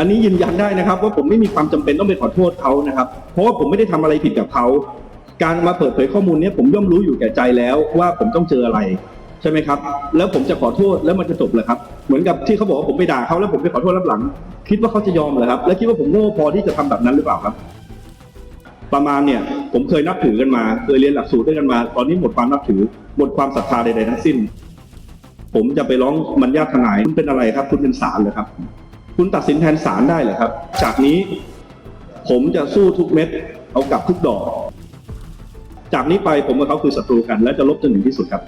อันนี้ยืนยันได้นะครับ ว่าผมไม่มีความจำเป็นต้องไปขอโทษเขานะครับ เพราะว่าผมไม่ได้ทำอะไรผิดกับเขาการมาเปิดเผยข้อมูลเนี้ยผมย่อมรู้อยู่แก่ใจแล้วว่าผมต้องเจออะไรใช่ไหมครับ แล้วผมจะขอโทษแล้วมันจะจบเลยครับ เหมือนกับที่เขาบอกว่าผมไปด่าเขาแล้วผมไปขอโทษรับหลัง คิดว่าเขาจะยอมเหรอครับ แล้วคิดว่าผมโง่พอที่จะทำแบบนั้นหรือเปล่าครับ ประมาณเนี่ย ผมเคยนับถือกันมา เคยเรียนหลักสูตรด้วยกันมา ตอนนี้หมดความนับถือ หมดความศรัทธาใดๆทั้งสิ้น ผมจะไปร้องบรรยาทนายคุณเป็นอะไรครับ คุณเป็นศาลเหรอครับ คุณตัดสินแทนศาลได้เหรอครับ จากนี้ผมจะสู้ทุกเม็ด เอากลับทุกดอก จากนี้ไปผมกับเขาคือศัตรูกัน และจะลบจนถึงที่สุดครับ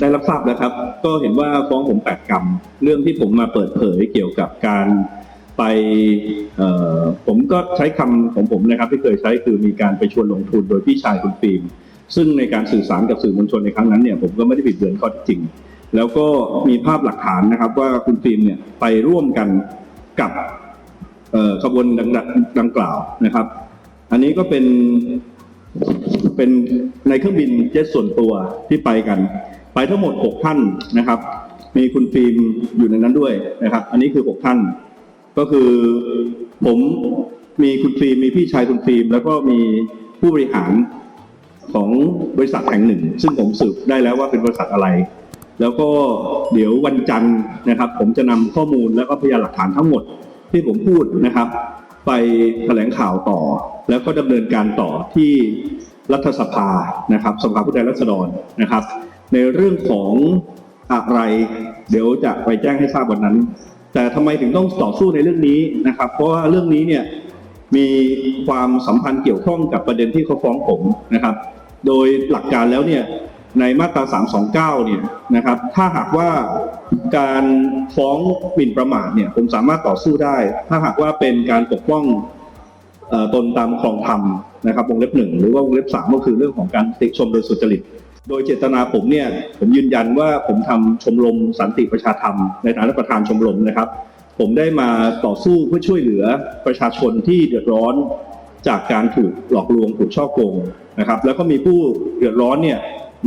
ได้รับทราบแล้วครับ ก็เห็นว่าฟ้องผมแปดกรรม เรื่องที่ผมมาเปิดเผยเกี่ยวกับการ ไปผมก็ใช้คำของผมนะครับ ที่เคยใช้คือมีการไปชวนลงทุนโดยพี่ชายคุณฟิล์มซึ่งในการสื่อสารกับสื่อมวลชนในครั้งนั้นเนี่ยผมก็ไม่ได้บิดเบือนข้อเท็จจริง แล้วก็มีภาพหลักฐานนะครับ ว่าคุณฟิล์มเนี่ยไปร่วมกันกับขบวนดังดังกล่าวนะครับ อันนี้ก็เป็นเป็นในเครื่องบินเจ็ตส่วนตัวที่ไปกัน ไปทั้งหมด 6 ท่านนะครับ มีคุณฟิล์มอยู่ในนั้นด้วยนะครับ อันนี้คือ 6 ท่าน ก็คือผมมีคุณฟิล์มมีพี่ชายคุณฟิล์มแล้วก็มีผู้บริหารของบริษัทแห่งหนึ่ง ซึ่งผมสืบได้แล้วว่าเป็นบริษัทอะไร แล้วก็เดี๋ยววันจันทร์นะครับ ผมจะนำข้อมูลแล้วก็พยานหลักฐานทั้งหมดที่ผมพูดนะครับ ไปแถลงข่าวต่อ แล้วก็ดำเนินการต่อที่รัฐสภานะครับสภาผู้แทนราษฎรนะครับ ในเรื่องของอะไร เดี๋ยวจะไปแจ้งให้ทราบวันนั้น แต่ทำไมถึงต้องต่อสู้ในเรื่องนี้นะครับ เพราะว่าเรื่องนี้เนี่ยมีความสัมพันธ์เกี่ยวข้องกับประเด็นที่เขาฟ้องผมนะครับ โดยหลักการแล้วเนี่ยในมาตรา 329 เนี่ยนะครับ ถ้าหากว่าการฟ้องหมิ่นประมาทเนี่ยผมสามารถต่อสู้ได้ ถ้าหากว่าเป็นการปกป้องเอ่อตนตามครองธรรมนะครับวงเล็บหนึ่งหรือว่าวงเล็บสามก็คือเรื่องของการติชมโดยสุจริต โดยเจตนาผมเนี่ยผมยืนยันว่าผมทำชมรมสันติประชาธรรม ในฐานะประธานชมรมนะครับ ผมได้มาต่อสู้เพื่อช่วยเหลือประชาชนที่เดือดร้อนจากการถูกหลอกลวงถูกช่อโกงนะครับ แล้วก็มีผู้เดือดร้อนเนี่ย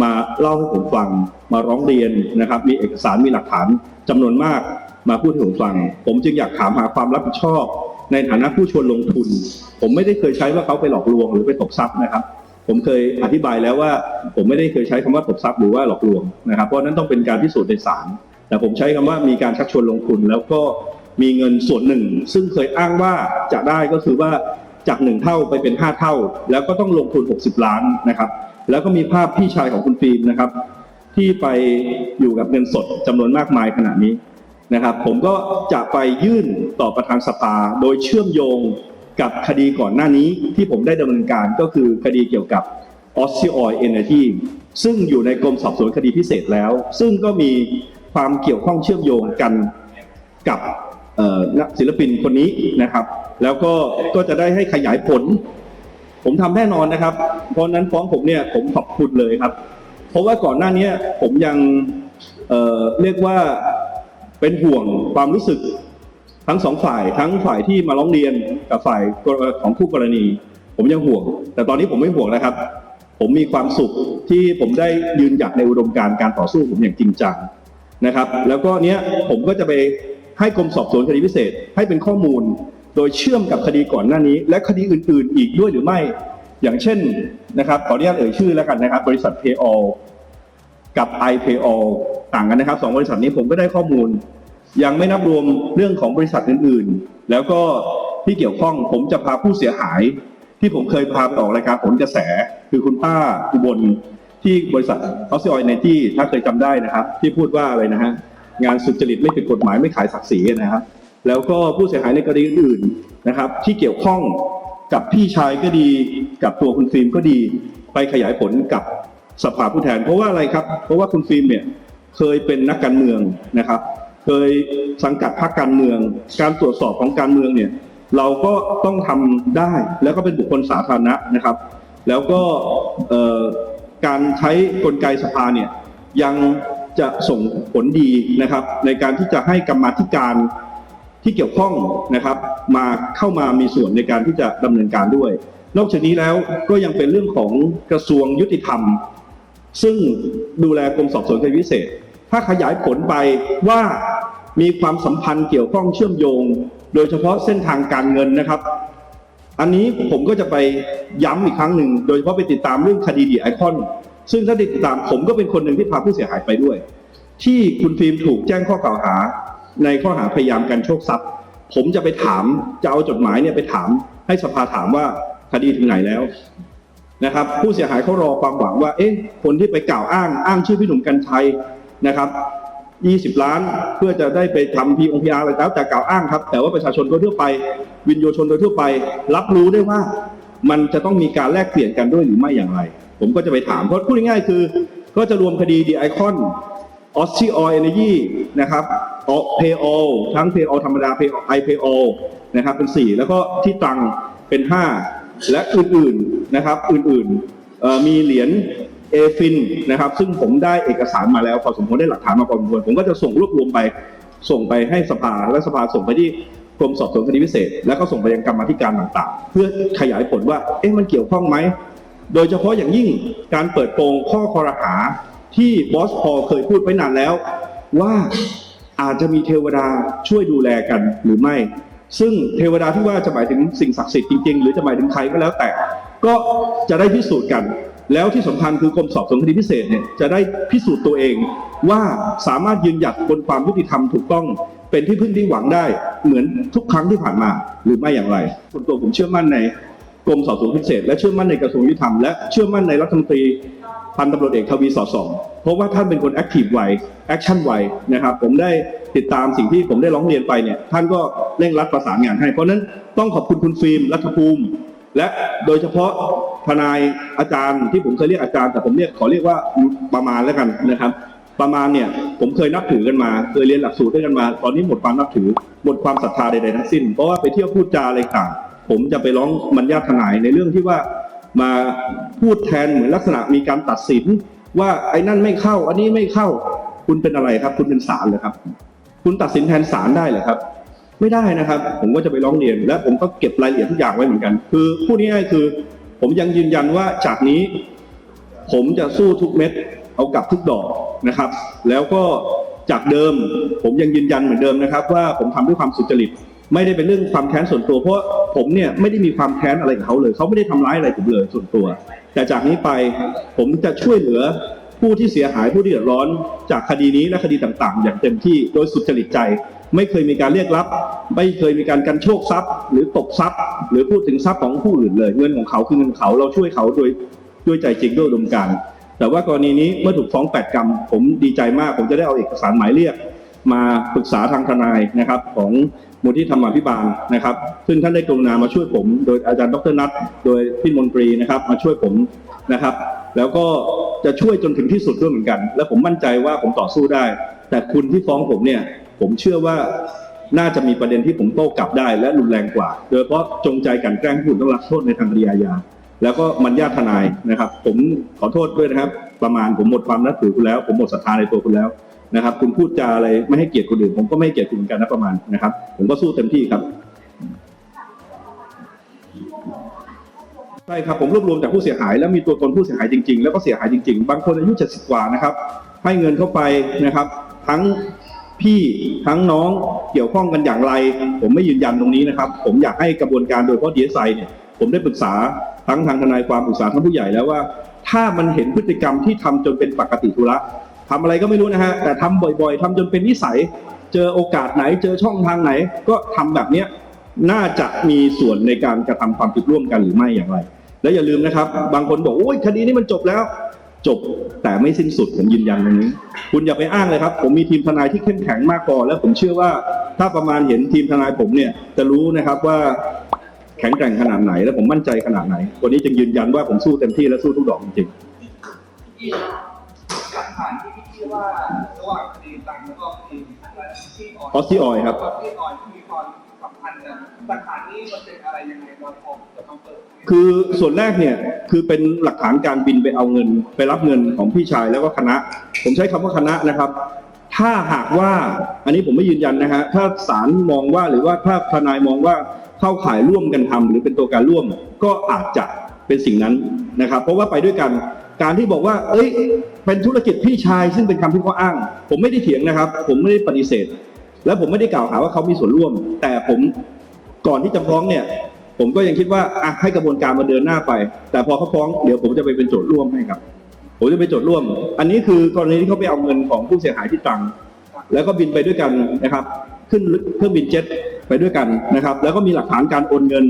มาเล่าให้ผมฟังมาร้องเรียนนะครับ มีเอกสารมีหลักฐานจำนวนมากมาพูดให้ผมฟัง ผมจึงอยากถามหาความรับผิดชอบ ในฐานะผู้ชวนลงทุน ผมไม่ได้เคยใช้ว่าเขาไปหลอกลวงหรือไปตกทรัพย์นะครับ ผมเคยอธิบายแล้วว่า ผมไม่ได้เคยใช้คำว่าตกทรัพย์หรือว่าหลอกลวงนะครับ เพราะนั้นต้องเป็นการพิสูจน์ในศาลแต่ผมใช้คำว่ามีการชักชวนลงทุน แล้วก็มีเงินส่วนหนึ่ง ซึ่งเคยอ้างว่าจะได้ก็คือว่าจากหนึ่งเท่าไปเป็นห้าเท่า แล้วก็ต้องลงทุน 60 ล้านนะครับ แล้วก็มีภาพพี่ชายของคุณฟิล์มนะครับ ที่ไปอยู่กับเงินสดจำนวนมากมายขนาดนี้นะครับ ผมก็จะไปยื่นต่อประธานสภาโดยเชื่อมโยง กับคดีก่อนหน้านี้ที่ผมได้ดำเนินการก็คือคดีเกี่ยวกับออสซิออยเอเนจีซึ่งอยู่ในกรมสอบสวนคดีพิเศษแล้ว ซึ่งก็มีความเกี่ยวข้องเชื่อมโยงกันกับศิลปินคนนี้นะครับ แล้วก็ก็จะได้ให้ขยายผล ผมทำแน่นอนนะครับ เพราะนั้นฟ้องผมเนี่ยผมขอบคุณเลยครับ เพราะว่าก่อนหน้านี้ผมยังเเรียกว่าเป็นห่วงความรู้สึก ทั้งสองฝ่ายทั้งฝ่ายที่มาร้องเรียนกับฝ่ายของคู่กรณี ผมยังห่วง แต่ตอนนี้ผมไม่ห่วงแล้วครับ ผมมีความสุขที่ผมได้ยืนหยัดในอุดมการณ์การต่อสู้ผมอย่างจริงจังนะครับ แล้วก็เนี้ยผมก็จะไปให้กรมสอบสวนคดีพิเศษ ให้เป็นข้อมูลโดยเชื่อมกับคดีก่อนหน้านี้ และคดีอื่น ๆ อีกด้วยหรือไม่ อย่างเช่นนะครับขออนุญาตเอ่ยชื่อแล้วกันนะครับ บริษัท Payall กับ iPayall ต่างกันนะครับสองบริษัทนี้ผมก็ได้ข้อมูล ยังไม่นับรวมเรื่องของบริษัทอื่นๆ แล้วก็ที่เกี่ยวข้องผมจะพาผู้เสียหาย ที่ผมเคยพาไปออกรายการผลกระแส คือคุณป้าอุบลที่บริษัทออสซิออยเนจี้ถ้าเคยจำได้นะครับ ที่พูดว่าอะไรนะฮะงานสุจริตไม่ผิดกฎหมายไม่ขายศักดิ์ศรีนะครับ แล้วก็ผู้เสียหายในกรณีอื่นๆนะครับ ที่เกี่ยวข้องกับพี่ชายก็ดี กับตัวคุณฟิล์มก็ดีไปขยายผลกับสภาผู้แทน เพราะว่าอะไรครับ เพราะว่าคุณฟิล์มเนี่ยเคยเป็นนักการเมืองนะครับ เคยสังกัดพรรคการเมือง การตรวจสอบของการเมืองเนี่ยเราก็ต้องทำได้แล้วก็เป็นบุคคลสาธารณะนะครับ แล้วก็การใช้กลไกสภาเนี่ยยังจะส่งผลดีนะครับ ในการที่จะให้กรรมาธิการที่เกี่ยวข้องนะครับ มาเข้ามามีส่วนในการที่จะดำเนินการด้วย นอกจากนี้แล้วก็ยังเป็นเรื่องของกระทรวงยุติธรรม ซึ่งดูแลกรมสอบสวนคดีพิเศษ ถ้าขยายผลไปว่ามีความสัมพันธ์เกี่ยวข้องเชื่อมโยง โดยเฉพาะเส้นทางการเงินนะครับ อันนี้ผมก็จะไปย้ำอีกครั้งหนึ่ง โดยเฉพาะไปติดตามเรื่องคดีดีไอคอน ซึ่งถ้าติดตามผมก็เป็นคนหนึ่งที่พาผู้เสียหายไปด้วย ที่คุณฟิล์มถูกแจ้งข้อกล่าวหา ในข้อหาพยายามการโชคทรัพย์ ผมจะไปถามจะเอาจดหมายเนี่ยไปถาม ให้สภาถามว่าคดีถึงไหนแล้วนะครับ ผู้เสียหายเขารอความหวังว่า เอ๊ะคนที่ไปกล่าวอ้างอ้างชื่อพี่หนุ่มกัญชัย นะครับ20 ล้านเพื่อจะได้ไปทำพีองพีอาร์อะไรแล้วแต่กล่าวอ้างครับ แต่ว่าประชาชนโดยทั่วไป วินโยชนโดยทั่วไป รับรู้ได้ว่ามันจะต้องมีการแลกเปลี่ยนกันด้วยหรือไม่อย่างไร ผมก็จะไปถามเพราะพูดง่ายๆคือ ก็จะรวมคดีดีไอคอนออสซิออยเอเนจีนะครับเพย์ออทั้งเพย์ออธรรมดาเพย์ไอเพย์ออนะครับเป็น 4 แล้วก็ที่ตังเป็น 5 และอื่นๆนะครับอื่นๆมีเหรียญ เอฟินนะครับซึ่งผมได้เอกสารมาแล้วพอสมควรได้หลักฐานมาพอสมควรผมก็จะส่งรวบรวมไปส่งไปให้สภาและสภาส่งไปที่กรมสอบสวนคดีพิเศษ แล้วก็ส่งไปยังกรรมาธิการต่างๆ เพื่อขยายผลว่าเอ๊ะมันเกี่ยวข้องไหมโดยเฉพาะอย่างยิ่งการเปิดโปงข้อคอรหาที่บอสพอเคยพูดไว้นานแล้ว ว่าอาจจะมีเทวดาช่วยดูแลกันหรือไม่ ซึ่งเทวดาที่ว่าจะหมายถึงสิ่งศักดิ์สิทธิ์จริงๆ หรือจะหมายถึงใครก็แล้วแต่ ก็จะได้พิสูจน์กัน แล้วที่สำคัญคือกรมสอบสวนคดีพิเศษเนี่ยจะได้พิสูจน์ตัวเอง ว่าสามารถยืนหยัดบนความยุติธรรมถูกต้องเป็นที่พึ่งที่หวังได้เหมือนทุกครั้งที่ผ่านมาหรือไม่อย่างไรส่วนตัวผมเชื่อมั่นในกรมสอบสวนพิเศษ และเชื่อมั่นในกระทรวงยุติธรรมและเชื่อมั่นในรัฐมนตรีพันตำรวจเอกทวีสอดส่องเพราะว่าท่านเป็นคนแอคทีฟไวแอคชั่นไวนะครับ ผมได้ติดตามสิ่งที่ผมได้ร้องเรียนไปเนี่ยท่านก็เร่งรัดประสานงานให้ เพราะฉะนั้นต้องขอบคุณคุณฟิล์มรัฐภูมิ และโดยเฉพาะทนายอาจารย์ที่ผมเคยเรียกอาจารย์แต่ผมเรียกขอเรียกว่าประมาณแล้วกันนะครับ ประมาณเนี่ยผมเคยนับถือกันมา เคยเรียนหลักสูตรด้วยกันมา ตอนนี้หมดความนับถือหมดความศรัทธาใดๆทั้งสิ้น เพราะว่าไปเที่ยวพูดจาอะไรต่างผมจะไปร้องบรรยาททนายในเรื่องที่ว่ามาพูดแทนเหมือนลักษณะมีการตัดสิน ว่าไอ้นั่นไม่เข้า อันนี้ไม่เข้า คุณเป็นอะไรครับ คุณเป็นศาลเหรอครับ คุณตัดสินแทนศาลได้เหรอครับ ไม่ได้นะครับ ผมก็จะไปร้องเรียน และผมก็เก็บรายละเอียดทุกอย่างไว้เหมือนกัน คือพูดง่ายๆคือ ผมยังยืนยันว่าจากนี้ ผมจะสู้ทุกเม็ดเอากลับทุกดอกนะครับ แล้วก็จากเดิม ผมยังยืนยันเหมือนเดิมนะครับ ว่าผมทำด้วยความสุจริตไม่ได้เป็นเรื่องความแค้นส่วนตัวเพราะผมเนี่ยไม่ได้มีความแค้นอะไรกับเขาเลย เขาไม่ได้ทำร้ายอะไรผมเลยส่วนตัว แต่จากนี้ไปผมจะช่วยเหลือ ผู้ที่เสียหายผู้ที่เดือดร้อนจากคดีนี้และคดีต่างๆ อย่างเต็มที่โดยสุจริตใจ ไม่เคยมีการเรียกรับ ไม่เคยมีการกันโชคทรัพย์ หรือตกทรัพย์ หรือพูดถึงทรัพย์ของผู้อื่นเลย เงินของเขาคือเงินเขาเราช่วยเขาโดยด้วยใจจริงด้วยอุดมการแต่ว่ากรณีนี้เมื่อถูกฟ้องแปดกรรม ผมดีใจมาก ผมจะได้เอาเอกสารหมายเรียก มาปรึกษาทางทนายนะครับของมูลที่ธรรมาภิบาลนะครับ ซึ่งท่านได้กรุณามาช่วยผม โดยอาจารย์ดรนัทโดยพี่มนตรีนะครับมาช่วยผมนะครับ แล้วก็ จะช่วยจนถึงที่สุดด้วยเหมือนกัน และผมมั่นใจว่าผมต่อสู้ได้ แต่คุณที่ฟ้องผมเนี่ย ผมเชื่อว่าน่าจะมีประเด็นที่ผมโต้กลับได้และรุนแรงกว่า โดยเฉพาะจงใจกลันแกล้งผู้ต้องรับโทษในทางคดีอาญาแล้วก็มันญาติทนายนะครับ ผมขอโทษด้วยนะครับ ประมาณผมหมดความนับถือคุณแล้ว ผมหมดศรัทธาในตัวคุณแล้วนะครับ คุณพูดจาอะไรไม่ให้เกียรติคนอื่น ผมก็ไม่ให้เกียรติคุณเหมือนกันนะประมาณนะครับ ผมก็สู้เต็มที่ครับ ใช่ครับผมรวบรวมจากผู้เสียหาย แล้วมีตัวตนผู้เสียหายจริงๆ แล้วก็เสียหายจริงๆ บางคนอายุ 70 กว่านะครับ ให้เงินเข้าไปนะครับ ทั้งพี่ทั้งน้องเกี่ยวข้องกันอย่างไร ผมไม่ยืนยันตรงนี้นะครับ ผมอยากให้กระบวนการโดยเฉพาะดีเอสไอเนี่ยผมได้ปรึกษาทั้งทางทนายความปรึกษาทั้งผู้ใหญ่แล้วว่า ถ้ามันเห็นพฤติกรรมที่ทำจนเป็นปกติธุระทำอะไรก็ไม่รู้นะฮะแต่ทำบ่อยๆทำจนเป็นนิสัย เจอโอกาสไหนเจอช่องทางไหน ก็ทำแบบเนี้ยน่าจะมีส่วนในการกระทำความผิดร่วมกันหรือไม่อย่างไร และอย่าลืมนะครับ บางคนบอกโอ้ยคดีนี้มันจบแล้ว จบแต่ไม่สิ้นสุดผมยืนยันตรงนี้ คุณอย่าไปอ้างเลยครับ ผมมีทีมทนายที่เข้มแข็งมากพอและผมเชื่อว่าถ้าประมาณเห็นทีมทนายผมเนี่ยจะรู้นะครับว่าแข็งแกร่งขนาดไหน และผมมั่นใจขนาดไหน วันนี้จึงยืนยันว่าผมสู้เต็มที่และสู้ทุกดอกจริงที่หลักฐานที่ที่ว่าระหว่างคดีตังแล้วก็คดีที่อออสซี่ออยครับที่ออยที่มีความสัมพันธ์กันหลักฐานนี้มันเป็นอะไรยังไงเราพอจะมาเปิดให้ คือส่วนแรกเนี่ยคือเป็นหลักฐานการบินไปเอาเงิน ไปรับเงินของพี่ชายแล้วก็คณะ ผมใช้คำว่าคณะนะครับ ถ้าหากว่าอันนี้ผมไม่ยืนยันนะฮะถ้าศาลมองว่าหรือว่าถ้าทนายมองว่าเข้าข่ายร่วมกันทำหรือเป็นตัวการร่วมก็อาจจะเป็นสิ่งนั้นนะครับ เพราะว่าไปด้วยกันการที่บอกว่า เอ้ย เป็นธุรกิจพี่ชาย ซึ่งเป็นคำที่เขาอ้าง ผมไม่ได้เถียงนะครับ ผมไม่ได้ปฏิเสธ และผมไม่ได้กล่าวหาว่าเขามีส่วนร่วม แต่ผมก่อนที่จะฟ้องเนี่ย ผมก็ยังคิดว่าอะให้กระบวนการมาเดินหน้าไป แต่พอเขาฟ้องเดี๋ยวผมจะไปเป็นโจทย์ร่วมให้ครับ ผมจะเป็นโจทย์ร่วม อันนี้คือกรณีที่เขาไปเอาเงินของผู้เสียหายที่ตรัง แล้วก็บินไปด้วยกันนะครับ ขึ้นเครื่องบินเจ็ตไปด้วยกันนะครับ แล้วก็มีหลักฐานการโอนเงิน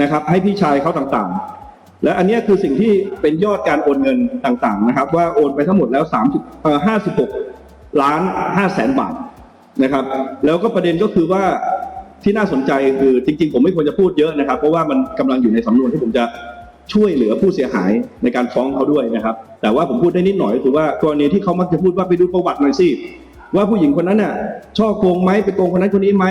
นะครับ ให้พี่ชายเขาต่างๆ และอันนี้คือสิ่งที่เป็นยอดการโอนเงินต่างๆนะครับ ว่าโอนไปทั้งหมดแล้ว30เอ่อ56ล้าน5แสนบาทนะครับ แล้วก็ประเด็นก็คือว่า ที่น่าสนใจคือจริง ๆ ผมไม่ควรจะพูดเยอะนะครับ เพราะว่ามันกำลังอยู่ในสำนวนที่ผมจะช่วยเหลือผู้เสียหายในการฟ้องเขาด้วยนะครับ แต่ว่าผมพูดได้นิดหน่อยคือว่ากรณีที่เขามักจะพูดว่าไปดูประวัติหน่อยสิว่าผู้หญิงคนนั้นน่ะช่อโกงไหมไปโกงคนนั้นคนนี้ไหม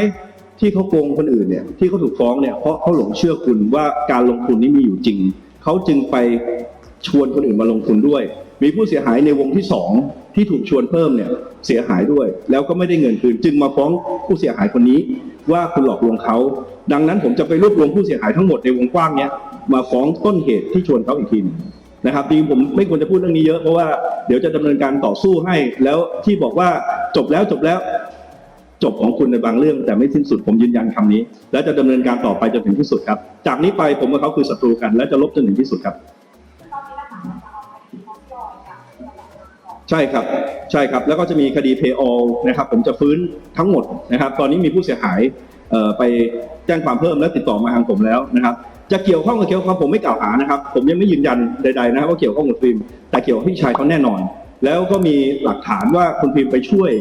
ที่เขาโกงคนอื่นเนี่ยที่เขาถูกฟ้องเนี่ยเพราะเขาหลงเชื่อคุณว่าการลงทุนนี้มีอยู่จริง เขาจึงไปชวนคนอื่นมาลงทุนด้วย มีผู้เสียหายในวงที่สอง ที่ถูกชวนเพิ่มเนี่ยเสียหายด้วย แล้วก็ไม่ได้เงินคืน จึงมาฟ้องผู้เสียหายคนนี้ว่าคุณหลอกลวงเขา ดังนั้นผมจะไปรวบรวมผู้เสียหายทั้งหมดในวงกว้างเนี้ยมาฟ้องต้นเหตุที่ชวนเขาอีกทีนึงนะครับจริงผมไม่ควรจะพูดเรื่องนี้เยอะเพราะว่าเดี๋ยวจะดำเนินการต่อสู้ให้ แล้วที่บอกว่าจบแล้วจบแล้วจบของคุณในบางเรื่อง แต่ไม่สิ้นสุดผมยืนยันคำนี้ และจะดำเนินการต่อไปจนถึงที่สุดครับ จากนี้ไปผมกับเขาคือศัตรูกัน และจะลบจนถึงที่สุดครับ ใช่ครับใช่ครับแล้วก็จะมีคดีเพย์ออลนะครับผมจะฟื้นทั้งหมดนะครับ ตอนนี้มีผู้เสียหายไปแจ้งความเพิ่มและติดต่อมาทางผมแล้วนะครับ จะเกี่ยวข้องกับเกี่ยวข้องผมไม่กล่าวหานะครับ ผมยังไม่ยืนยันใดๆนะครับว่าเกี่ยวข้องกับฟิล์มแต่เกี่ยวกับพี่ชายเขาแน่นอน แล้วก็มีหลักฐานว่าคุณฟิล์มไปช่วย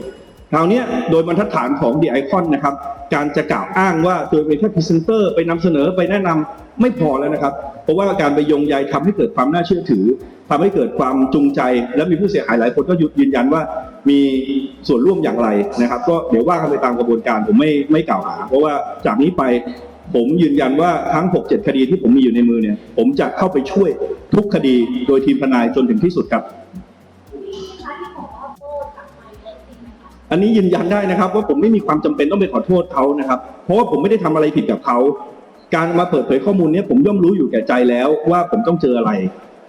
คราวนี้โดยบรรทัดฐานของ The Icon นะครับ การจะกล่าวอ้างว่าตัวเป็นแค่พรีเซนเตอร์ไปนำเสนอไปแนะนำไม่พอแล้วนะครับ เพราะว่าการไปยงใยทำให้เกิดความน่าเชื่อถือทำให้เกิดความจูงใจ และมีผู้เสียหายหลายคนก็ยืนยันว่ามีส่วนร่วมอย่างไรนะครับ ก็เดี๋ยวว่ากันไปตามกระบวนการผมไม่ไม่กล่าวหา เพราะว่าจากนี้ไปผมยืนยันว่าทั้ง 6-7 คดีที่ผมมีอยู่ในมือเนี่ย ผมจะเข้าไปช่วยทุกคดีโดยทีมทนายจนถึงที่สุดครับ ถ้าที่ผมขอโทษกับนายเล็กจริงไหมคะ อันนี้ยืนยันได้นะครับ ว่าผมไม่มีความจำเป็นต้องไปขอโทษเขานะครับ เพราะว่าผมไม่ได้ทำอะไรผิดกับเขา การมาเปิดเผยข้อมูลเนี้ยผมย่อมรู้อยู่แก่ใจแล้วว่าผมต้องเจออะไร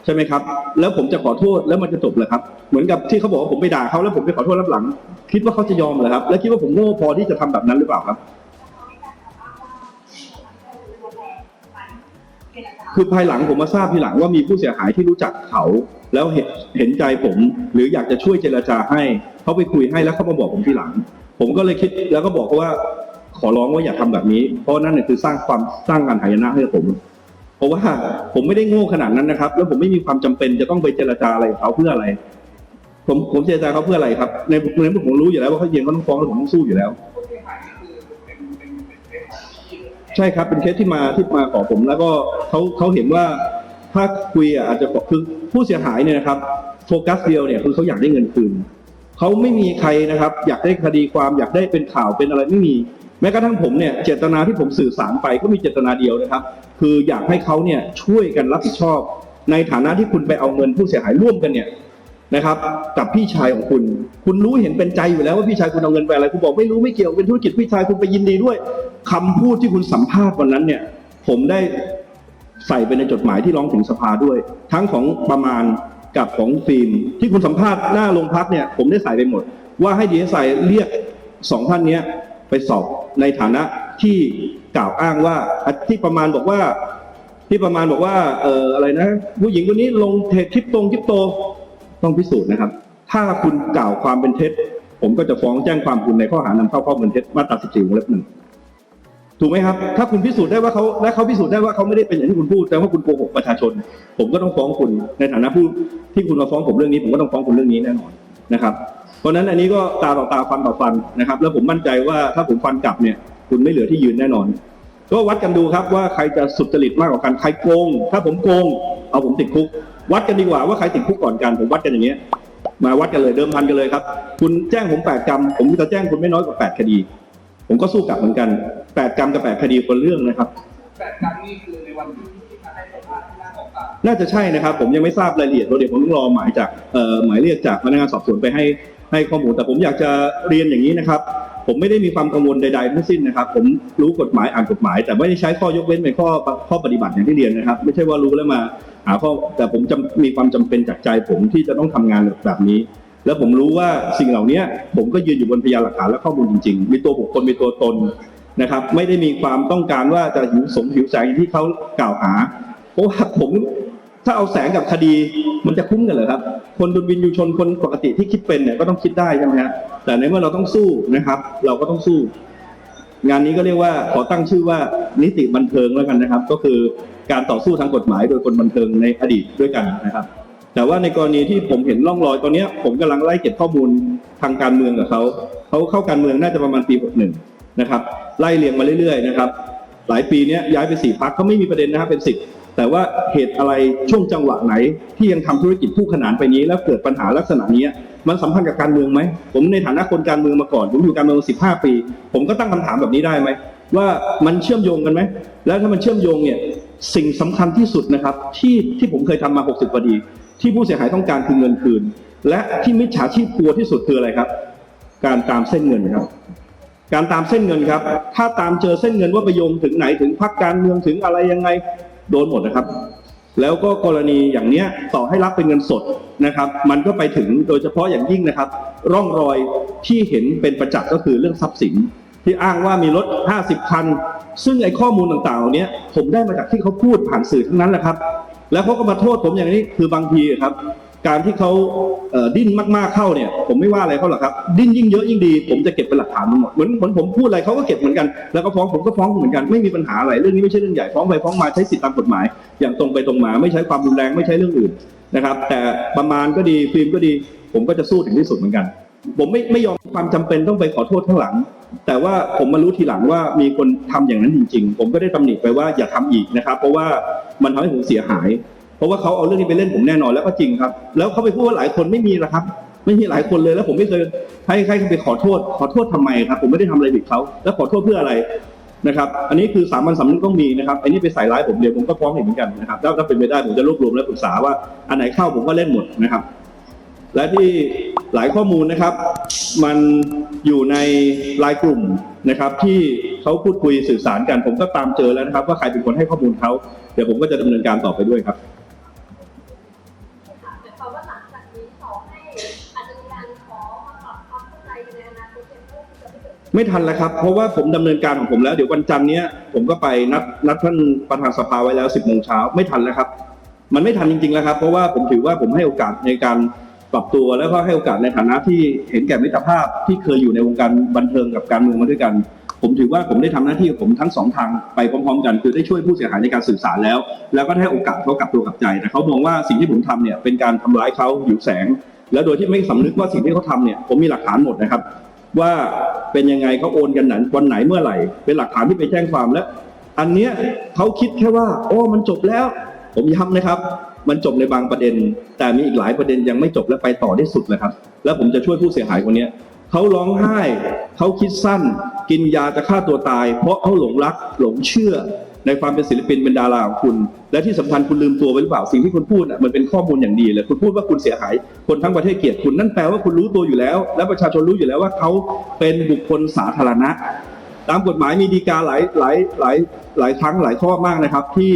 ใช่ไหมครับ แล้วผมจะขอโทษแล้วมันจะจบเหรอครับ เหมือนกับที่เขาบอกว่าผมไปด่าเขาแล้วผมไปขอโทษรับหลัง คิดว่าเขาจะยอมเหรอครับ แล้วคิดว่าผมโง่พอที่จะทำแบบนั้นหรือเปล่าครับ คือภายหลังผมมาทราบทีหลังว่ามีผู้เสียหายที่รู้จักเขา แล้วเห็นเห็นใจผม หรืออยากจะช่วยเจรจาให้เขาไปคุยให้แล้วเขามาบอกผมทีหลัง ผมก็เลยคิดแล้วก็บอกเขาว่าขอร้องว่าอย่าทำแบบนี้ เพราะนั่นเนี่ยคือสร้างความสร้างการหายนะให้กับผม เพราะว่าผมไม่ได้โง่ขนาดนั้นนะครับ แล้วผมไม่มีความจำเป็นจะต้องไปเจรจาอะไรเขาเพื่ออะไร ผมผมเจรจาเขาเพื่ออะไรครับ ในในเมื่อผมรู้อยู่แล้วว่าเขาเย็นเขาต้องฟ้องแล้วผมต้องสู้อยู่แล้ว ใช่ครับเป็นเคสที่มาที่มาขอผมแล้วก็เขาเขาเห็นว่า ถ้าคุยอะอาจจะคือผู้เสียหายเนี่ยนะครับโฟกัสเดียวเนี่ยคือเขาอยากได้เงินคืนเขาไม่มีใครนะครับ อยากได้คดีความอยากได้เป็นข่าวเป็นอะไรไม่มี แม้กระทั่งผมเนี่ยเจตนาที่ผมสื่อสารไปก็มีเจตนาเดียวนะครับ คืออยากให้เขาเนี่ยช่วยกันรับผิดชอบ ในฐานะที่คุณไปเอาเงินผู้เสียหายร่วมกันเนี่ยนะครับ กับพี่ชายของคุณ คุณรู้เห็นเป็นใจอยู่แล้วว่าพี่ชายคุณเอาเงินไปอะไรคุณบอกไม่รู้ไม่เกี่ยวเป็นธุรกิจพี่ชายคุณไปยินดีด้วยคำพูดที่คุณสัมภาษณ์วันนั้นเนี่ย ผมได้ ใส่ไปในจดหมายที่ร้องถึงสภาด้วย ทั้งของประมาณกับของฟิล์มที่คุณสัมภาษณ์หน้าโรงพักเนี่ยผมได้ใส่ไปหมด ว่าให้ดีเอสไเรียกสองท่านนี้ไปสอบในฐานะที่กล่าวอ้างว่าที่ประมาณบอกว่าที่ประมาณบอกว่าเอ่ออะไรนะ ผู้หญิงคนนี้ลงเทคคลิปตรงคลิปโตต้องพิสูจน์นะครับ ถ้าคุณกล่าวความเป็นเท็จ ผมก็จะฟ้องแจ้งความคุณในข้อหานำเข้าข้อมูลเท็จมาตรา 14วงเล็บหนึ่ง ถูกไหมครับ ถ้าคุณพิสูจน์ได้ว่าเขาและเขาพิสูจน์ได้ว่าเขาไม่ได้เป็นอย่างที่คุณพูด แต่ว่าคุณโกหกประชาชน ผมก็ต้องฟ้องคุณในฐานะผู้ที่คุณมาฟ้องผมเรื่องนี้ ผมก็ต้องฟ้องคุณเรื่องนี้แน่นอนนะครับ เพราะนั้นอันนี้ก็ตาต่อตาฟันต่อฟันนะครับ แล้วผมมั่นใจว่าถ้าผมฟันกลับเนี่ย คุณไม่เหลือที่ยืนแน่นอน ก็วัดกันดูครับว่าใครจะสุจริตมากกว่ากันใครโกง ถ้าผมโกง เอาผมติดคุก วัดกันดีกว่าว่าใครติดคุกก่อนกันผมวัดกันอย่างเงี้ยมาวัดกันเลยเดิมพันกันเลยครับ คุณแจ้งผมแปดกรรม ผมจะแจ้งคุณไม่น้อยกว่าแปดคดี ผมก็สู้กลับเหมือนกัน แปดกรรมกับแปดคดีคนเรื่องนะครับแปดครั้งนี่คือในวันที่ให้สัมภาษณ์ที่หน้าของศาลน่าจะใช่นะครับ ผมยังไม่ทราบรายละเอียดเดี๋ยวผมต้องรอหมายจากหมายเรียกจากพนักงานสอบสวนไปให้ให้ข้อมูล แต่ผมอยากจะเรียนอย่างนี้นะครับ ผมไม่ได้มีความกังวลใดๆทั้งสิ้นนะครับ ผมรู้กฎหมายอ่านกฎหมาย แต่ไม่ได้ใช้ข้อยกเว้นเป็นข้อข้อปฏิบัติอย่างที่เรียนนะครับ ไม่ใช่ว่ารู้แล้วมาหาข้อแต่ผมจมีความจำเป็นจากใจ ผมที่จะต้องทำงานแบบนี้ แล้วผมรู้ว่าสิ่งเหล่านี้ผมก็ยืนอยู่บนพยานหลักฐานและข้อมูลจริงๆ มีตัวบุคคลมีตัวตน นะครับ ไม่ได้มีความต้องการว่าจะหิวสงหิวแสงที่เขากล่าวหา เพราะว่าผมถ้าเอาแสงกับคดีมันจะคุ้มกันเหรอครับ คนดุลวินยูชนคนปกติที่คิดเป็นเนี่ยก็ต้องคิดได้ใช่ไหมฮะแต่ในเมื่อเราต้องสู้นะครับ เราก็ต้องสู้ งานนี้ก็เรียกว่าขอตั้งชื่อว่านิติบันเทิงแล้วกันนะครับ ก็คือการต่อสู้ทางกฎหมายโดยคนบันเทิงในอดีตด้วยกันนะครับ แต่ว่าในกรณีที่ผมเห็นร่องรอยตอนนี้ผมกำลังไล่เก็บข้อมูลทางการเมืองกับเขาเขาเข้าการเมืองน่าจะประมาณปี61นะครับ ไล่เรียงมาเรื่อยๆนะครับ หลายปีนี้ย้ายไปสี่พักเขาไม่มีประเด็นนะครับเป็นสิบแต่ว่าเหตุอะไรช่วงจังหวะไหน ที่ยังทำธุรกิจคู่ขนานไปนี้ แล้วเกิดปัญหาลักษณะนี้มันสัมพันธ์กับการเมืองไหม ผมในฐานะคนการเมืองมาก่อน ผมอยู่การเมืองมาสิบห้าปี ผมก็ตั้งคำถามแบบนี้ได้ไหม ว่ามันเชื่อมโยงกันไหม แล้วถ้ามันเชื่อมโยงเนี่ยสิ่งสำคัญที่สุดนะครับ ที่ที่ผมเคยทำมา 60กว่าดี ที่ผู้เสียหายต้องการคือเงินคืน และที่มิจฉาชีพกลัวที่สุดคืออะไรครับ การตามเส้นเงินครับ การตามเส้นเงินครับ ถ้าตามเจอเส้นเงินว่าไปโยงถึงไหนถึงพักการเมืองถึงอะไรยังไงโดนหมดนะครับ แล้วก็กรณีอย่างเนี้ยต่อให้รับเป็นเงินสดนะครับ มันก็ไปถึงโดยเฉพาะอย่างยิ่งนะครับ ร่องรอยที่เห็นเป็นประจักษ์ก็คือเรื่องทรัพย์สิน ที่อ้างว่ามีรถ 50 คัน ซึ่งไอ้ข้อมูลต่างๆเหล่านี้ผมได้มาจากที่เขาพูดผ่านสื่อทั้งนั้นแหละครับ แล้วเขาก็มาโทษผมอย่างนี้คือบางทีครับ การที่เขาเดิ้นมากๆเข้าเนี่ย ผมไม่ว่าอะไรเขาหรอกครับ ดิ้นยิ่งเยอะยิ่งดี ผมจะเก็บเป็นหลักฐานทั้งหมดเหมือนเหมือนผมพูดอะไรเขาก็เก็บเหมือนกันแล้วก็ฟ้องผมก็ฟ้องเหมือนกันไม่มีปัญหาอะไรเรื่องนี้ไม่ใช่เรื่องใหญ่ฟ้องไปฟ้องมาใช้สิทธิตามกฎหมาย อย่างตรงไปตรงมาไม่ใช้ความรุนแรงไม่ใช้เรื่องอื่นนะครับ แต่ประมาณก็ดีฟิล์มก็ดี ผมก็จะสู้ถึงที่สุดเหมือนกัน ผมไม่ไม่ยอมความจำเป็นต้องไปขอโทษข้างหลัง แต่ว่าผมมารู้ทีหลังว่ามีคนทำอย่างนั้นจริง ๆ ผมก็ได้ตำหนิไปว่าอย่าทำอีกนะครับ เพราะว่ามันทำให้ผมเสียหาย เพราะว่าเขาเอาเรื่องนี้ไปเล่นผมแน่นอนแล้วก็จริงครับ แล้วเขาไปพูดว่าหลายคนไม่มีนะครับ ไม่มีหลายคนเลยแล้วผมไม่เคยให้ใครไปขอโทษ ขอโทษทำไมครับ ผมไม่ได้ทำอะไรผิดเขาแล้วขอโทษเพื่ออะไรนะครับ อันนี้คือสามัญสำนึกต้องมีนะครับ อันนี้ไปใส่ร้ายผมเดียวผมก็ฟ้องอีกเหมือนกันนะครับถ้าถ้าเป็นไปได้ผมจะรวบรวมและปรึกษาว่าอันไหนเข้าผมก็เล่นหมดนะครับ และที่หลายข้อมูลนะครับ มันอยู่ในไลน์กลุ่มนะครับ ที่เขาพูดคุยสื่อสารกัน ผมก็ตามเจอแล้วนะครับ ว่าใครเป็นคนให้ข้อมูลเขาเดี๋ยวผมก็จะดำเนินการต่อไปด้วยครับ ไม่ทันแล้วครับ เพราะว่าผมดำเนินการของผมแล้ว เดี๋ยววันจันทร์เนี้ยผมก็ไปนัดนัดท่านประธานสภาไว้แล้ว10โมงเช้าไม่ทันแล้วครับ มันไม่ทันจริงๆแล้วครับ เพราะว่าผมถือว่าผมให้โอกาสในการปรับตัวแล้วก็ให้โอกาสในฐานะที่เห็นแก่มิตรภาพที่เคยอยู่ในวงการบันเทิงกับการเมืองมาด้วยกัน ผมถือว่าผมได้ทำหน้าที่ของผมทั้งสองทางไปพร้อมๆ กัน คือได้ช่วยผู้เสียหายในการสื่อสารแล้ว แล้วก็ได้ให้โอกาสเขากลับตัวกลับใจแต่เขามองว่าสิ่งที่ผมทำเนี่ยเป็นการทำร้ายเขาหิวแสง แล้วโดยที่ไม่สำนึกว่าสิ่งที่เขาทำเนี่ยผมมีหลักฐานหมดนะครับ ว่า เป็นยังไงเขาโอนกันไหนวันไหนเมื่อไหร่ เป็นหลักฐานที่ไปแจ้งความแล้ว อันเนี้ยเขาคิดแค่ว่าโอ้มันจบแล้ว ผมย้ำนะครับ มันจบในบางประเด็น แต่มีอีกหลายประเด็นยังไม่จบและไปต่อได้สุดเลยครับ แล้วผมจะช่วยผู้เสียหายคนเนี้ยเขาร้องไห้เขาคิดสั้น กินยาจะฆ่าตัวตาย เพราะเขาหลงรักหลงเชื่อ ในความเป็นศิลปินเป็นดาราของคุณ และที่สำคัญคุณลืมตัวไปหรือเปล่าสิ่งที่คุณพูดน่ะมันเป็นข้อมูลอย่างดีเลยคุณพูดว่าคุณเสียหาย คนทั้งประเทศเกลียดคุณนั่นแปลว่าคุณรู้ตัวอยู่แล้ว และประชาชนรู้อยู่แล้วว่าเขาเป็นบุคคลสาธารณะ ตามกฎหมายมีดีกาหลายหลายหลายหลายครั้งหลายข้อมากนะครับ ที่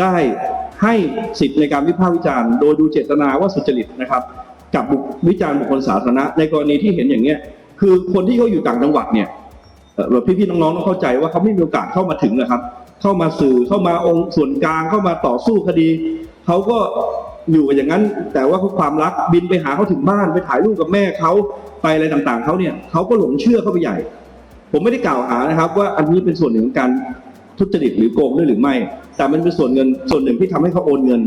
ได้ให้สิทธิ์ในการวิพากษ์วิจารณ์โดยดูเจตนาว่าสุจริตนะครับกับบุควิจารณ์บุคคลสาธารณะ ในกรณีที่เห็นอย่างเนี้ยคือคนที่เขาอยู่ต่างจังหวัดเนี่ย เอ่พี่ๆน้องๆต้องเข้าใจว่าเขาไม่มีโอกาสเข้ามาถึงนะครับ เข้ามาสื่อเข้ามาองค์ส่วนกลางเข้ามาต่อสู้คดีเขาก็อยู่กันอย่างนั้น แต่ว่าความรักบินไปหาเขาถึงบ้านไปถ่ายรูปกับแม่เขาไปอะไรต่างๆเขาเนี่ยเขาก็หลงเชื่อเข้าไปใหญ่ ผมไม่ได้กล่าวหานะครับ ว่าอันนี้เป็นส่วนหนึ่งของการทุจริตหรือโกงด้วยหรือไม่ แต่มันเป็นส่วนเงินส่วนหนึ่งที่ทำให้เขาโอนเงิน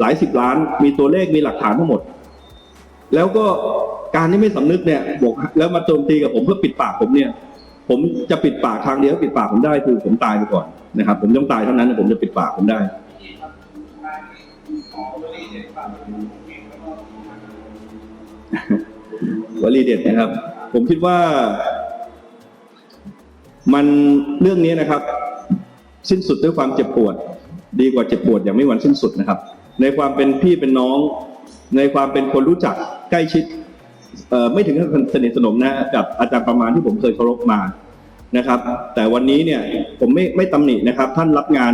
หลายสิบล้าน มีตัวเลขมีหลักฐานทั้งหมด แล้วก็การที่ไม่สำนึกเนี่ยบอกแล้วมาโจมตีกับผมเพื่อปิดปากผมเนี่ย ผมจะปิดปากทางเดียวปิดปากผมได้คือผมตายไปก่อนนะครับ ผมต้องตายเท่านั้นผมจะปิดปากผมได้ วลีเด็ดฝากเอลลีเดดนะครับ ผมคิดว่า มันเรื่องนี้นะครับ สิ้นสุดด้วยความเจ็บปวด ดีกว่าเจ็บปวดอย่างไม่วันสิ้นสุดนะครับ ในความเป็นพี่เป็นน้อง ในความเป็นคนรู้จักใกล้ชิด ไม่ถึงกับสนิทสนมนะกับอาจารย์ประมาณที่ผมเคยเคารพมานะครับ แต่วันนี้เนี่ยผมไม่ไม่ตำหนินะครับ ท่านรับงาน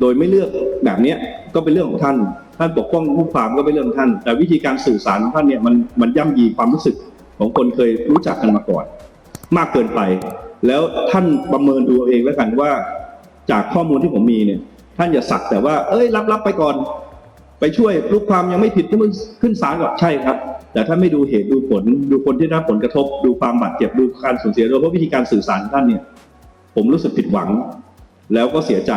โดยไม่เลือกแบบเนี้ยก็เป็นเรื่องของท่าน ท่านปกป้องลูกความก็เป็นเรื่องของท่าน แต่วิธีการสื่อสารของท่านเนี่ยมันมันย่ำยีความรู้สึกของคนเคยรู้จักกันมาก่อน มากเกินไป แล้วท่านประเมินดูเองแล้วกันว่า จากข้อมูลที่ผมมีเนี่ย ท่านอย่าสักแต่ว่า เอ้ยรับรับไปก่อน ไปช่วยลูกความยังไม่ผิดก็มึงขึ้นศาลก่อนใช่ครับ แต่ถ้าไม่ดูเหตุดูผลดูคนที่ได้รับผลกระทบ ดูความบาดเจ็บดูการสูญเสียโดยเพราะวิธีการสื่อสารท่านเนี่ย ผมรู้สึกผิดหวัง แล้วก็เสียใจ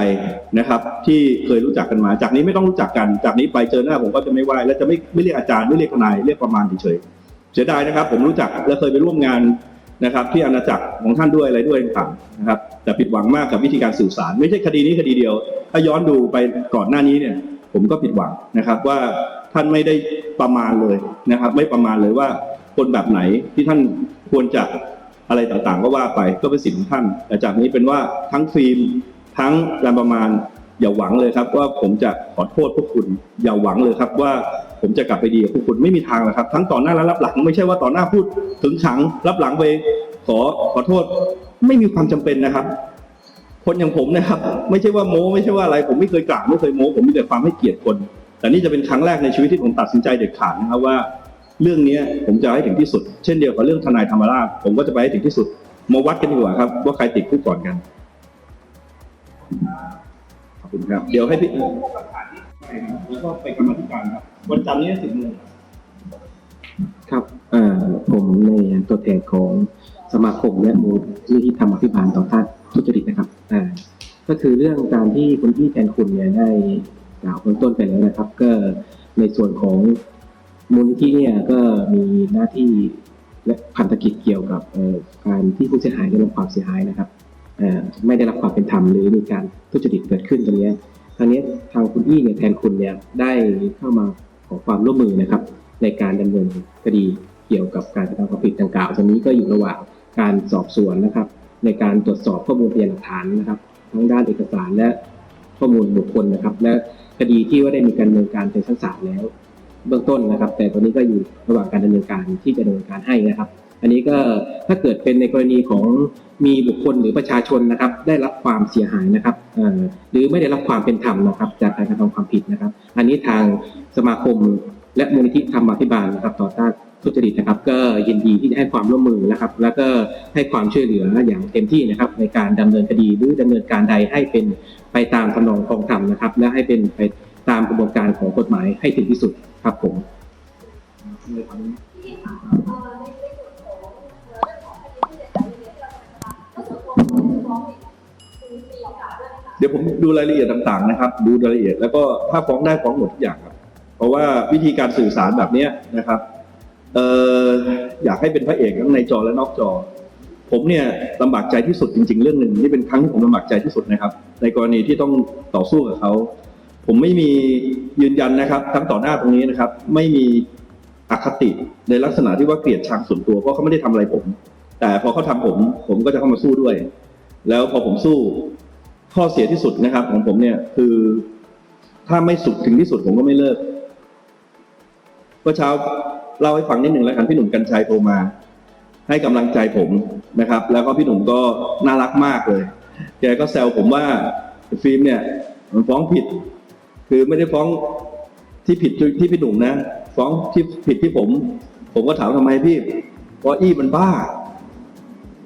นะครับ ที่เคยรู้จักกันมา จากนี้ไม่ต้องรู้จักกัน จากนี้ไปเจอหน้าผมก็จะไม่ไหวและจะไม่ไม่เรียกอาจารย์ไม่เรียกทนายเรียกประมาณเฉยเสียดายนะครับ ผมรู้จักและเคยไปร่วมงานนะครับ ที่อาณาจักรของท่านด้วยอะไรด้วยต่างๆนะครับ แต่ผิดหวังมากกับวิธีการสื่อสาร ไม่ใช่คดีนี้คดีเดียว ถ้าย้อนดูไปก่อนหน้านี้เนี่ย ผมก็ผิดหวังนะครับว่าท่านไม่ได้ประมาณเลยนะครับ ไม่ประมาณเลยว่าคนแบบไหนที่ท่านควรจะอะไรต่างๆ ก็ว่าไปก็เป็นสิทธิ์ของท่านแต่จากนี้เป็นว่าทั้งฟิล์มทั้งแรมประมาณอย่าหวังเลยครับ ว่าผมจะขอโทษพวกคุณ อย่าหวังเลยครับว่าผมจะกลับไปดีกับพวกคุณไม่มีทางหรอกครับ ทั้งต่อหน้าและรับหลัง ไม่ใช่ว่าต่อหน้าพูดถึงขังรับหลังไปขอขอโทษไม่มีความจำเป็นนะครับ คนอย่างผมนะครับ ไม่ใช่ว่าโม้ไม่ใช่ว่าอะไร ผมไม่เคยกล่าวไม่เคยโม้ผมมีแต่ความให้เกียรติคน แต่นี่จะเป็นครั้งแรกในชีวิตที่ผมตัดสินใจเด็ดขาดนะครับว่า เรื่องเนี้ยผมจะให้ถึงที่สุด เช่นเดียวกับเรื่องทนายธรรมราชผมก็จะไปให้ถึงที่สุดมาวัดกันดีกว่าครับ ว่าใครติดคุกก่อนกันขอบคุณครับ เดี๋ยวให้พี่พวกหลักฐานที่แล้วก็ไปกรรมธิการครับวันจันทร์นี้สิบโมงครับเอ่อผมในตัวแทนของสมาคมและมูลนิธิธรรมอภิบาลต่อต้าน ทุจริตนะครับอ่าก็คือเรื่องการที่คุณพี่แทนคุณเนี่ยได้กล่าวเบื้องต้นไปแล้วนะครับ ก็ในส่วนของมูลนิธิเนี่ยก็มีหน้าที่และพันธกิจเกี่ยวกับการที่ผู้เสียหายได้รับความเสียหายนะครับไม่ได้รับความเป็นธรรมหรือมีการทุจริตเกิดขึ้นตรงนี้ทางนี้ทางคุณพี่เนี่ยแทนคุณเนี่ยได้เข้ามาขอความร่วมมือนะครับ ในการดำเนินคดีเกี่ยวกับการกระทำความผิดดังกล่าวตรงนี้ก็อยู่ระหว่างการสอบสวนนะครับ ในการตรวจสอบข้อมูลพยานหลักฐานนะครับ ทั้งด้านเอกสารและข้อมูลบุคคลนะครับ และคดีที่ว่าได้มีการดำเนินการในชั้นศาลแล้ว เบื้องต้นนะครับ แต่ตอนนี้ก็อยู่ระหว่างการดำเนินการที่จะดำเนินการให้นะครับ อันนี้ก็ถ้าเกิดเป็นในกรณีของมีบุคคลหรือประชาชนนะครับ ได้รับความเสียหายนะครับหรือไม่ได้รับความเป็นธรรมนะครับ จากการกระทำความผิดนะครับ อันนี้ทางสมาคมและมูลนิธิธรรมาภิบาลนะครับต่อต้าน ทุจริตนะครับ ก็ยินดีที่จะให้ความร่วมมือนะครับ แล้วก็ให้ความช่วยเหลืออย่างเต็มที่นะครับ ในการดำเนินคดีหรือดำเนินการใดให้เป็นไปตามทำนองคองธรรมนะครับ และให้เป็นไปตามกระบวนการของกฎหมายให้ถึงที่สุดครับผมเดี๋ยวผมดูรายละเอียดต่างๆนะครับ ดูรายละเอียดแล้วก็ถ้าฟ้องได้ฟ้องหมดทุกอย่างครับ เพราะว่าวิธีการสื่อสารแบบนี้นะครับ เอออยากให้เป็นพระเอกทั้งในจอและนอกจอ ผมเนี่ยลำบากใจที่สุดจริง ๆ เรื่องหนึ่งนี่เป็นครั้งที่ผมลำบากใจที่สุดนะครับ ในกรณีที่ต้องต่อสู้กับเขาผมไม่มียืนยันนะครับ ทั้งต่อหน้าตรงนี้นะครับ ไม่มีอคติในลักษณะที่ว่าเกลียดชังส่วนตัวเพราะเขาไม่ได้ทำอะไรผม แต่พอเขาทำผม ผมก็จะเข้ามาสู้ด้วย แล้วพอผมสู้ข้อเสียที่สุดนะครับ ของผมเนี่ยคือถ้าไม่สุดถึงที่สุดผมก็ไม่เลิกเมื่อเช้า เล่าให้ฟังนิดหนึ่งแล้วกันพี่หนุ่มกัญชัยโทรมา ให้กำลังใจผมนะครับ แล้วก็พี่หนุ่มก็น่ารักมากเลย แกก็แซวผมว่าฟิล์มเนี่ยมันฟ้องผิด คือไม่ได้ฟ้องที่ผิดที่พี่หนุ่มนะ ฟ้องที่ผิดที่ผม ผมก็ถามทำไมพี่เพราะอี้มันบ้า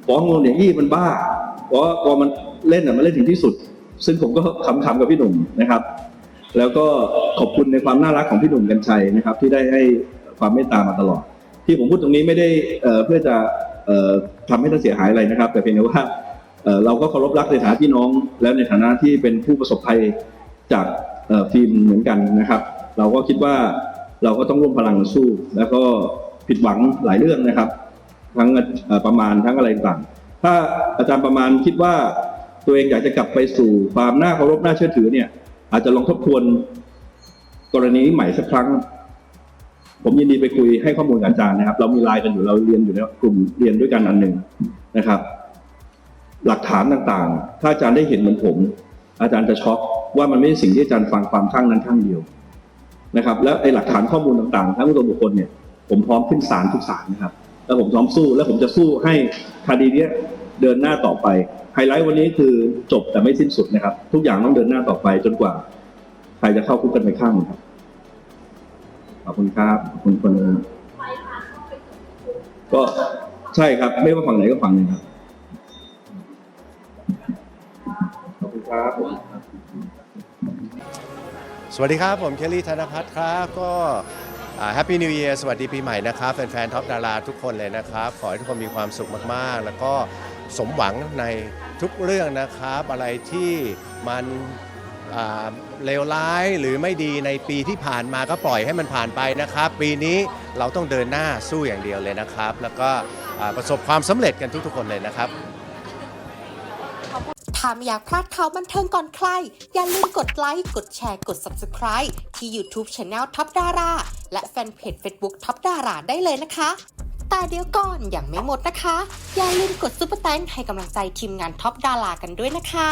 ฟ้องงเนอย่างอี้มันบ้า เพราะพอมันเล่นอะมันเล่นถึงที่สุด ซึ่งผมก็ขำๆกับพี่หนุ่มนะครับ แล้วก็ขอบคุณในความน่ารักของพี่หนุ่มกัญชัยนะครับ ที่ได้ให้ ความเมตตามาตลอด ที่ผมพูดตรงนี้ไม่ได้เพื่อจะอ่อทำให้ท่านเสียหายอะไรนะครับ แต่เพียงแต่ว่าเอ่อเราก็เคารพรักในฐานะพี่น้อง และในฐานะที่เป็นผู้ประสบภัยจากฟิล์มเหมือนกันนะครับ เราก็คิดว่าเราก็ต้องร่วมพลังสู้ แล้วก็ผิดหวังหลายเรื่องนะครับ ทั้งประมาณทั้งอะไรต่างถ้าอาจารย์ประมาณคิดว่าตัวเองอยากจะกลับไปสู่ความน่าเคารพน่าเชื่อถือเนี่ย อาจจะลองทบทวนกรณีใหม่สักครั้ง ผมยินดีไปคุยให้ข้อมูลกับอาจารย์นะครับ เรามีไลน์กันอยู่เราเรียนอยู่ในกลุ่มเรียนด้วยกันอันหนึ่งนะครับ หลักฐานต่างๆ ถ้าอาจารย์ได้เห็นเหมือนผม อาจารย์จะช็อกว่ามันไม่ใช่สิ่งที่อาจารย์ฟังความข้างนั้นข้างเดียวนะครับ แล้วไอ้หลักฐานข้อมูลต่างๆ ทั้งตัวบุคคลเนี่ยผมพร้อมขึ้นศาลทุกศาลนะครับ แล้วผมพร้อมสู้ แล้วผมจะสู้ให้คดีเนี้ยเดินหน้าต่อไป ไฮไลท์วันนี้คือจบแต่ไม่สิ้นสุดนะครับ ทุกอย่างต้องเดินหน้าต่อไปจนกว่า ใครจะเข้าคุกกันไปข้างนะครับ อบคุณครับขอบคุณคนเข้าไปถึงก็ใช่ครับ ไม่ว่าฝั่งไหนก็ฝั่งหนึ่งครับขอบคุณครับสวัสดีครับ ผมเคลลี่ธนพัฒน์ครับก็แฮปปี้นิว e ย r สวัสดีปีใหม่นะครับ แฟนๆท็อปดาราทุกคนเลยนะครับ ขอให้ทุกคนมีความสุขมากๆ แล้วก็สมหวังในทุกเรื่องนะครับ อะไรที่มัน เลวร้ายหรือไม่ดีในปีที่ผ่านมาก็ปล่อยให้มันผ่านไปนะครับ ปีนี้เราต้องเดินหน้าสู้อย่างเดียวเลยนะครับ แล้วก็ประสบความสำเร็จกันทุกๆคนเลยนะครับถ้าไม่อยากพลาดข่าวบันเทิงก่อนใคร อย่าลืมกดไลค์ กดแชร์ กด Subscribe ที่ YouTube Channel ท็อปดาราและแฟนเพจ Facebook ท็อปดาราได้เลยนะคะ แต่เดี๋ยวก่อนอย่างไม่หมดนะคะ อย่าลืมกดซุปเปอร์แตงให้กำลังใจทีมงานท็อปดารากันด้วยนะคะ